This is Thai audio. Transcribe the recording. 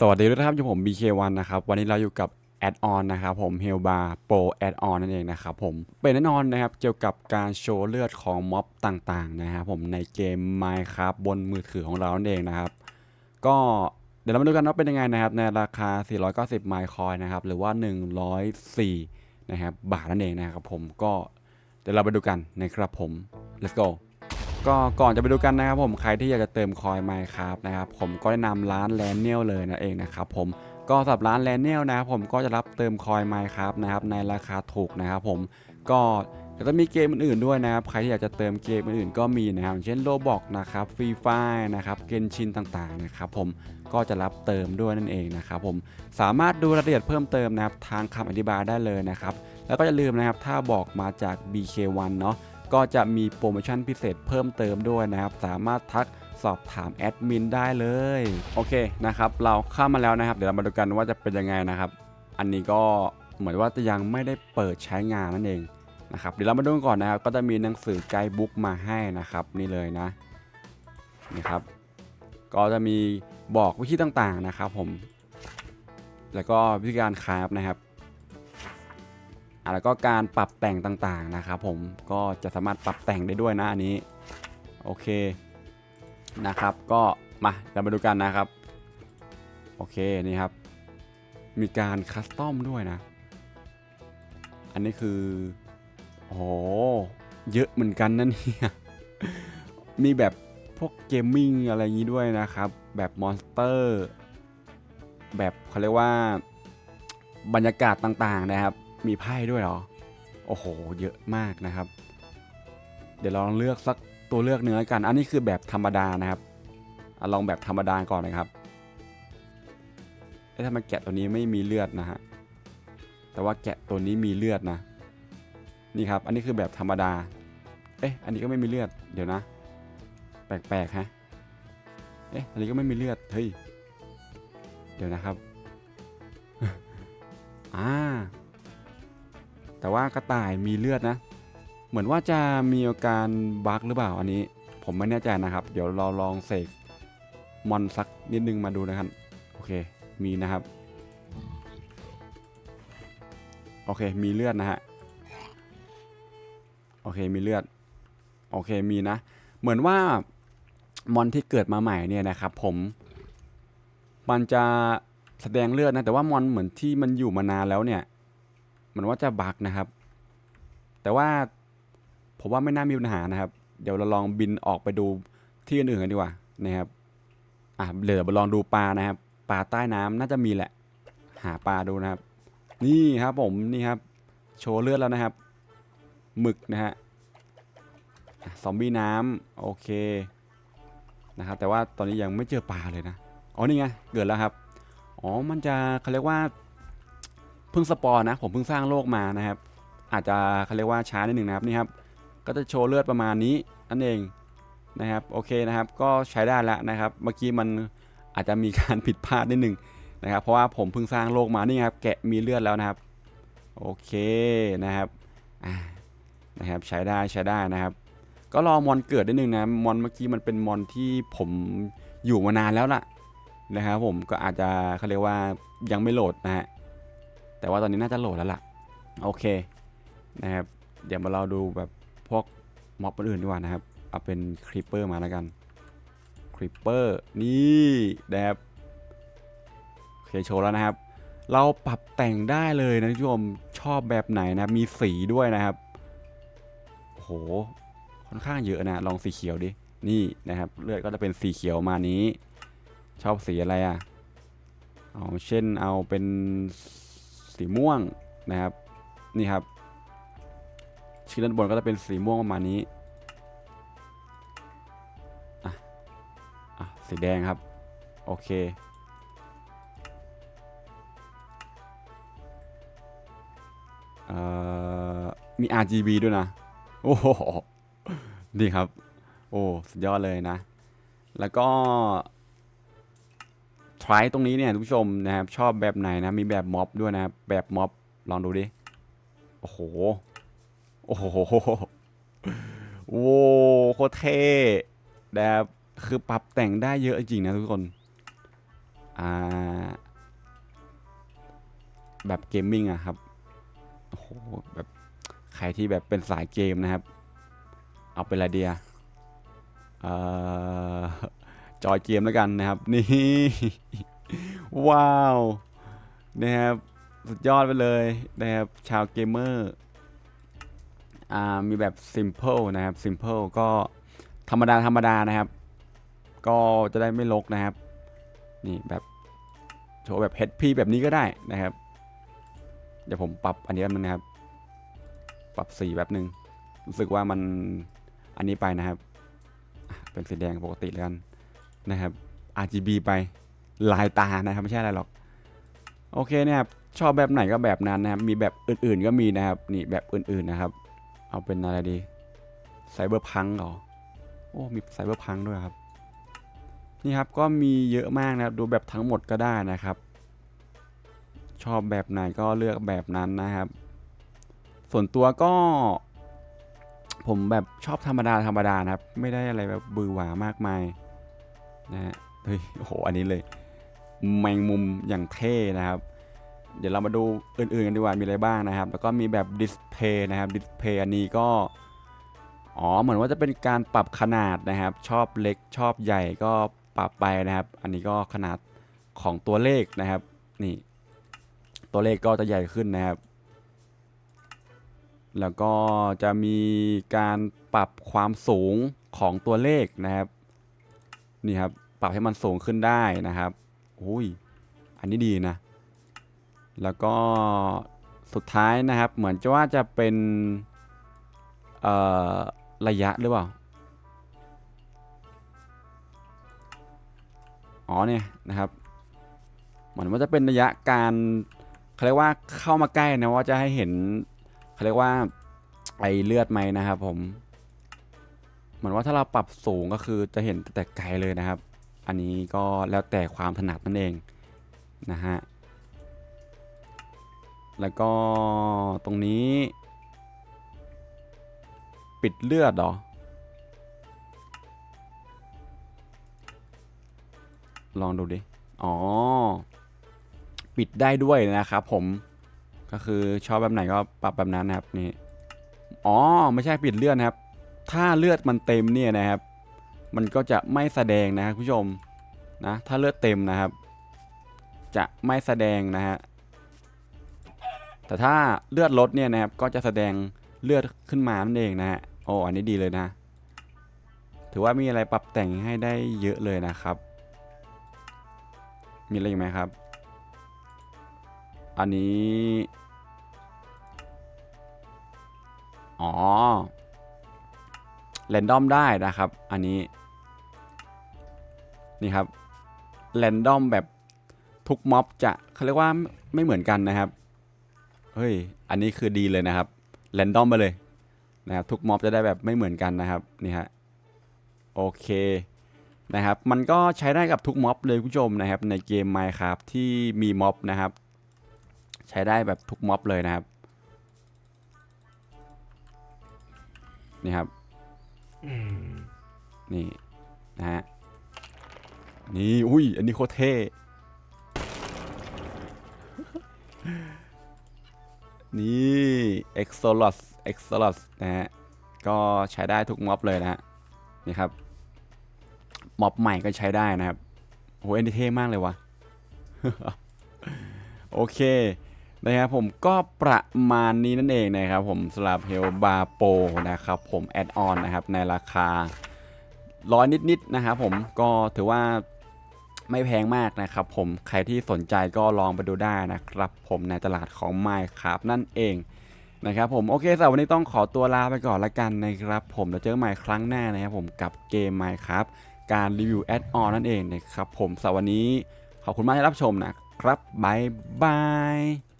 สวัสดีด้วยนะครับอยู่ผม BK1 นะครับ วันนี้เราอยู่กับแอดออนนะครับผม h e l b a r Pro Add On นั่นเองนะครับผม เป็นแน่นอนนะครับ เกี่ยวกับการโชว์เลือดของม็อบต่างๆนะครับผมในเกม Minecraft บนมือถือของเรานั่นเองนะครับ ก็เดี๋ยวเรามาดูกันว่าเป็นยังไงนะครับ ในราคา 490 ไมค์คอยนะครับ หรือว่า 104 นะครับ บาทนั่นเองนะครับผมก็เดี๋ยวเราไปดูกันนะครับผม let's go ก็ก่อนจะไปดูกันนะครับผมใครที่อยากจะเติมคอยไมค์ครับนะครับผมก็แนะนำร้านแลนเนียลเลยนั่นเองนะครับผมก็สำหรับร้านแลนเนียลนะครับผมก็จะรับเติมคอยไมค์ครับนะครับในราคาถูกนะครับผมก็จะมีเกมอื่นๆด้วยนะครับ ใครที่อยากจะเติมเกมอื่นๆก็มีนะครับ เช่นโลบอกนะครับฟรีไฟนะครับ เกนชินต่างๆนะครับผม ก็จะรับเติมด้วยนั่นเองนะครับผม สามารถดูรายละเอียดเพิ่มเติมนะครับทางคำอธิบายได้เลยนะครับ แล้วก็อย่าลืมนะครับ ถ้าบอกมาจาก BK1 เนาะ ก็จะมีโปรโมชั่นพิเศษเพิ่มเติมด้วยนะครับ สามารถทักสอบถามแอดมินได้เลย โอเคนะครับ เราเข้ามาแล้วนะครับ เดี๋ยวเรามาดูกันว่าจะเป็นยังไงนะครับ อันนี้ก็เหมือนว่าจะยังไม่ได้เปิดใช้งานนั่นเองนะครับ เดี๋ยวเรามาดูกันก่อนนะครับ ก็จะมีหนังสือไกด์บุ๊กมาให้นะครับ นี่เลยนะนี่ครับ ก็จะมีบอกวิธีต่างๆนะครับ ผม แล้วก็วิธีการคราฟนะครับ แล้วก็การปรับแต่งต่างๆนะครับผมก็จะสามารถปรับแต่งได้ด้วยนะอันนี้โอเคนะครับ ก็มาเรามาดูกันนะครับโอเคนี่ครับ มีการคัสตอมด้วยนะ อันนี้คือโอ้เยอะเหมือนกันนั่นเนี่ยมีแบบพวกเกมมิ่งอะไรอย่างนี้ด้วยนะครับ แบบมอนสเตอร์ แบบเขาเรียกว่าบรรยากาศต่างๆนะครับ มีไพ่ด้วยเหรอ โอ้โห เยอะมากนะครับ เดี๋ยวลองเลือกสักตัวเลือกเนื้อกัน อันนี้คือแบบธรรมดานะครับอะลองแบบธรรมดาก่อนนะครับเอ๊ะทำไมแกะตัวนี้ไม่มีเลือดนะฮะ แต่ว่าแกะตัวนี้มีเลือดนะ นี่ครับ อันนี้คือแบบธรรมดา เอ๊ะ อันนี้ก็ไม่มีเลือด เดี๋ยวนะ แปลกๆฮะ เอ๊ะ อันนี้ก็ไม่มีเลือด เฮ้ย เดี๋ยวนะครับ อ่า แต่ว่ากระต่ายมีเลือดนะ เหมือนว่าจะมีอาการบั๊กหรือเปล่าอันนี้ ผมไม่แน่ใจนะครับ เดี๋ยวเราลองเสกมอนสักนิดนึงมาดูนะครับ โอเค มีนะครับ โอเค มีเลือดนะฮะ โอเค มีเลือด โอเค มีนะ เหมือนว่ามอนที่เกิดมาใหม่เนี่ยนะครับ ผม มันจะแสดงเลือดนะ แต่ว่ามอนเหมือนที่มันอยู่มานานแล้วเนี่ย มันว่าจะบักนะครับ แต่ว่าผมว่าไม่น่ามีปัญหานะครับ เดี๋ยวเราลองบินออกไปดูที่อื่นๆกันดีกว่านะครับอะเดี๋ยวเราลองดูปลานะครับปลาใต้น้ำน่าจะมีแหละ หาปลาดูนะครับ นี่ครับผมนี่ครับ โชว์เลือดแล้วนะครับหมึกนะฮะซอมบี้น้ำโอเคนะครับ แต่ว่าตอนนี้ยังไม่เจอปลาเลยนะอ๋อนี่ไงเกิดแล้วครับอ๋อมันจะเขาเรียกว่า พิ่งสปอร์นะ ผมเพิ่งสร้างโลกมานะครับ อาจจะเขาเรียกว่าช้านิดหนึ่งนะครับนี่ครับ ก็จะโชว์เลือดประมาณนี้นั่นเองนะครับโอเคนะครับ ก็ใช้ได้แล้วนะครับ เมื่อกี้มันอาจจะมีการผิดพลาดนิดหนึ่งนะครับ เพราะว่าผมเพิ่งสร้างโลกมานี่ครับ แกะมีเลือดแล้วนะครับ โอเคนะครับนะครับใช้ได้ใช้ได้นะครับ ก็รอมอนเกิดนิดนึงนะมอนเมื่อกี้มันเป็นมอนที่ผมอยู่มานานแล้วล่ะนะครับผมก็อาจจะเขาเรียกว่ายังไม่โหลดนะฮะ แต่ว่าตอนนี้น่าจะโหลดแล้วล่ะ โอเคนะครับ เดี๋ยวมาเราดูแบบพวกม็อบอื่นดีกว่านะครับ เอาเป็นคริปเปอร์มาแล้วกันคริปเปอร์นี่นะครับโอเคโชว์แล้วนะครับ เราปรับแต่งได้เลยนะทุกผู้ชมชอบแบบไหนนะมีสีด้วยนะครับโอ้โหค่อนข้างเยอะนะลองสีเขียวดินี่นะครับเลือดก็จะเป็นสีเขียวมานี้ ชอบสีอะไรอะเอาเช่นเอาเป็น สีม่วงนะครับ นี่ครับ ชิ้นด้านบนก็จะเป็นสีม่วงประมาณนี้อะอะสีแดงครับ โอเคมี RGB ด้วยนะ โอ้โห ดีครับ โอ้ สุดยอดเลยนะ แล้วก็ ทรตรงนี้เนี่ยทุกผู้ชมนะครับ ชอบแบบไหนนะ มีแบบม็อบด้วยนะแบบม็อบลองดูดิ โอ้โห โอ้โหโว้โคตรเท่นะครับคือปรับแต่งได้เยอะจริงนะทุกคน อ่า แบบเกมมิ่งอะครับ โอ้โห แบบใครที่แบบเป็นสายเกมนะครับ เอาเป็นไรเดียเอ่อ จอยเกมแล้วกันนะครับ นี่ ว้าวนะครับสุดยอดไปเลยนะครับชาวเกมเมอร์อ่ามีแบบ Simple นะครับ Simple ก็ธรรมดาธรรมดานะครับ ก็จะได้ไม่ลกนะครับ นี่แบบโชว์แบบ HP แบบนี้ก็ได้นะครับ เดี๋ยวผมปรับอันนี้แป๊บนึงนะครับ ปรับสีแบบนึง รู้สึกว่ามันอันนี้ไปนะครับ เป็นสีแดงปกติแล้วกัน นะครับ RGB ไปลายตานะครับไม่ใช่อะไรหรอกโอเคเนี่ยครับชอบแบบไหนก็แบบนั้นนะครับมีแบบอื่นๆก็มีนะครับ นี่แบบอื่นๆนะครับ เอาเป็นอะไรดีไซเบอร์พังเหรอโอ้มีไซเบอร์พังด้วยครับนี่ครับก็มีเยอะมากนะครับดูแบบทั้งหมดก็ได้นะครับ ชอบแบบไหนก็เลือกแบบนั้นนะครับ ส่วนตัวก็ ผมแบบชอบธรรมดาธรรมดานะครับ ไม่ได้อะไรแบบบือหวามากมาย นะฮะเฮ้ยโอ้โหอันนี้เลย แมงมุมอย่างเท่นะครับ เดี๋ยวเรามาดูอื่นๆกันดีกว่ามีอะไรบ้างนะครับ แล้วก็มีแบบดิสเพย์นะครับดิสเพย์อันนี้ก็อ๋อเหมือนว่าจะเป็นการปรับขนาดนะครับ ชอบเล็กชอบใหญ่ก็ปรับไปนะครับ อันนี้ก็ขนาดของตัวเลขนะครับนี่ ตัวเลขก็จะใหญ่ขึ้นนะครับ แล้วก็จะมีการปรับความสูงของตัวเลขนะครับ นี่ครับปรับให้มันสูงขึ้นได้นะครับอุ้ยอันนี้ดีนะ แล้วก็สุดท้ายนะครับ เหมือนจะว่าจะเป็นระยะหรือเปล่า อ๋อเนี่ยนะครับเหมือนว่าจะเป็นระยะการเขาเรียกว่าเข้ามาใกล้นะว่าจะให้เห็นเขาเรียกว่าไอเลือดไหมนะครับผม เหมือนว่าถ้าเราปรับสูงก็คือจะเห็นแต่ไกลเลยนะครับ อันนี้ก็แล้วแต่ความถนัดนั่นเองนะฮะ แล้วก็ตรงนี้ ปิดเลือดเหรอ ลองดูดิ อ๋อ ปิดได้ด้วยนะครับผม ก็คือชอบแบบไหนก็ปรับแบบนั้นนะครับนี่ อ๋อ ไม่ใช่ปิดเลือดนะครับ ถ้าเลือดมันเต็มเนี่ยนะครับ มันก็จะไม่แสดงนะครับผู้ชมนะถ้าเลือดเต็มนะครับ จะไม่แสดงนะฮะแต่ถ้าเลือดลดเนี่ยนะครับก็จะแสดงเลือดขึ้นมานั่นเองนะฮะโอ้อันนี้ดีเลยนะ ถือว่ามีอะไรปรับแต่งให้ได้เยอะเลยนะครับ มีอะไรอีกไหมครับ อันนี้ อ๋อ แรนดอมได้นะครับ อันนี้ นี่ครับแรนดอมแบบทุกม็อบจะเขาเรียกว่าไม่เหมือนกันนะครับ เฮ้ย อันนี้คือดีเลยนะครับแรนดอมไปเลยนะครับทุกม็อบจะได้แบบไม่เหมือนกันนะครับนี่ฮะโอเคนะครับ มันก็ใช้ได้กับทุกม็อบเลยคุณผู้ชมนะครับ ในเกม Minecraft ที่มีม็อบนะครับ ใช้ได้แบบทุกม็อบเลยนะครับนี่ครับ นี่ นะฮะ นี่ อุ้ย อันนี้โคตรเท่ นี่ Exolus Exolus นะฮะ ก็ใช้ได้ทุกม็อบเลยนะฮะ นี่ครับ ม็อบใหม่ก็ใช้ได้นะครับโหเอ็นดีเท่มากเลยวะโอเค นะครับผมก็ประมาณนี้นั่นเองนะครับผมสำหรับเฮลบาโปนะครับผมแอดออนนะครับในราคาร้อยนิดๆนะครับผมก็ถือว่าไม่แพงมากนะครับผมใครที่สนใจก็ลองไปดูได้นะครับผมในตลาดของ Minecraft นั่นเองนะครับผมโอเคสำหรับวันนี้ต้องขอตัวลาไปก่อนละกันนะครับผมแล้วเจอกันใหม่ครั้งหน้านะครับผมกับเกม Minecraft การรีวิวแอดออนนั่นเองนะครับผมสำหรับวันนี้ขอบคุณมากที่รับชมนะครับบายบาย